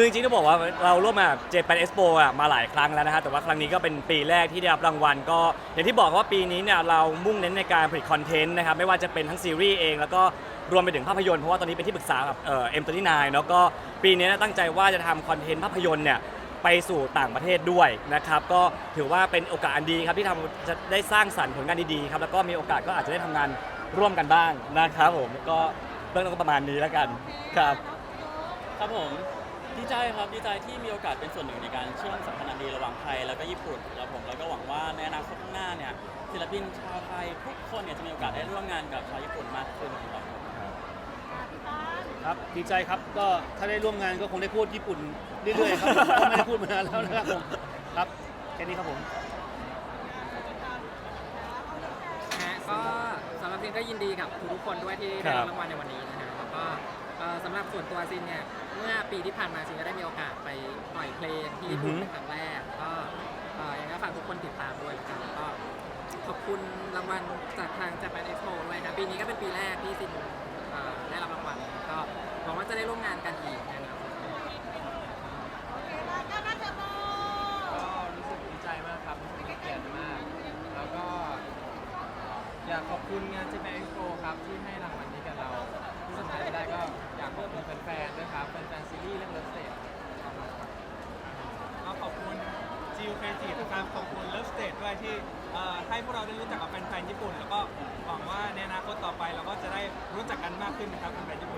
คือจริงๆต้องบอกว่าเราร่วมมาเจแปนเอ็กซ์โปอะมาหลายครั้งแล้วนะฮะแต่ว่าครั้งนี้ก็เป็นปีแรกที่ได้รับรางวัลก็อย่างที่บอกว่าปีนี้เนี่ยเรามุ่งเน้นในการผลิตคอนเทนต์นะครับไม่ว่าจะเป็นทั้งซีรีส์เองแล้วก็รวมไปถึงภาพยนตร์เพราะว่าตอนนี้เป็นที่ปรึกษากับเอ็มตัวนายเนาะก็ปีนี้ตั้งใจว่าจะทำคอนเทนต์ภาพยนตร์เนี่ยไปสู่ต่างประเทศด้วยนะครับก็ถือว่าเป็นโอกาสอันดีครับที่ทำจะได้สร้างสรรค์ผลงานดีๆครับแล้วก็มีโอกาสก็อาจจะได้ทำงานร่วมกันบ้างนะครับผมก็เรื่องก็ประมาณนี้แล้วกันครับครับผม ดีใจครับดีใจที่มีโอกาสเป็นส่วนหนึ่งในการเชื่อมสัมพันธ์อันดีระหว่างไทยแล้วก็ญี่ปุ่นแล้วผมแล้วก็หวังว่าในอนาคตข้างหน้าเนี่ยศิลปินชาวไทยทุกคนเนี่ยจะมีโอกาสได้ร่วมงานกับชาวญี่ปุ่นมากขึ้นครับผมครับดีใจครับก็ถ้าได้ร่วมงานก็คงได้พูดญี่ปุ่นเรื่อยๆครับเพราะไม่ได้พูดมานานแล้วนะครับผมครับแค่นี้ครับผมนะฮะก็สำหรับซินก็ยินดีกับทุกๆคนด้วยที่ครัได้บรับรางวัลในวันนี้นะฮะแล้วก็ เอ่อสำหรับส่วนตัวซินเนี่ยเมื่อปีที่ผ่านมาซินก็ได้มีโอกาสไปปล่อยเพลงที่ญี่ปุ่นอือฮึ เป็นครั้งแรกก็เอ่อยังไงก็ฝากทุกคนติดตามด้วยแล้วกันแล้วก็ขอบคุณรางวัลจากทาง Japan Expo ด้วยนะปีนี้ก็เป็นปีแรกที่ซินเอ่อได้รับรางวัลก็หวังว่าจะได้ร่วมงานกันอีกในอนาคตก็รู้สึกดีใจมากครับรู้สึกเป็นเกียรติมาก แล้วก็ อยากขอบคุณงาน Japan Expo ครับที่ให้รางวัล ซีรีส์เรื่องเลิฟสเตทก็ขอบคุณจิวเคจินะครับขอบคุณเลิฟสเตทด้วยที่เอ่อให้พวกเราได้รู้จักกับแฟนๆญี่ปุ่น แล้วก็หวังว่าในอนาคตต่อไปเราก็จะได้รู้จักกันมากขึ้นนะครับแฟนๆญี่ปุ่น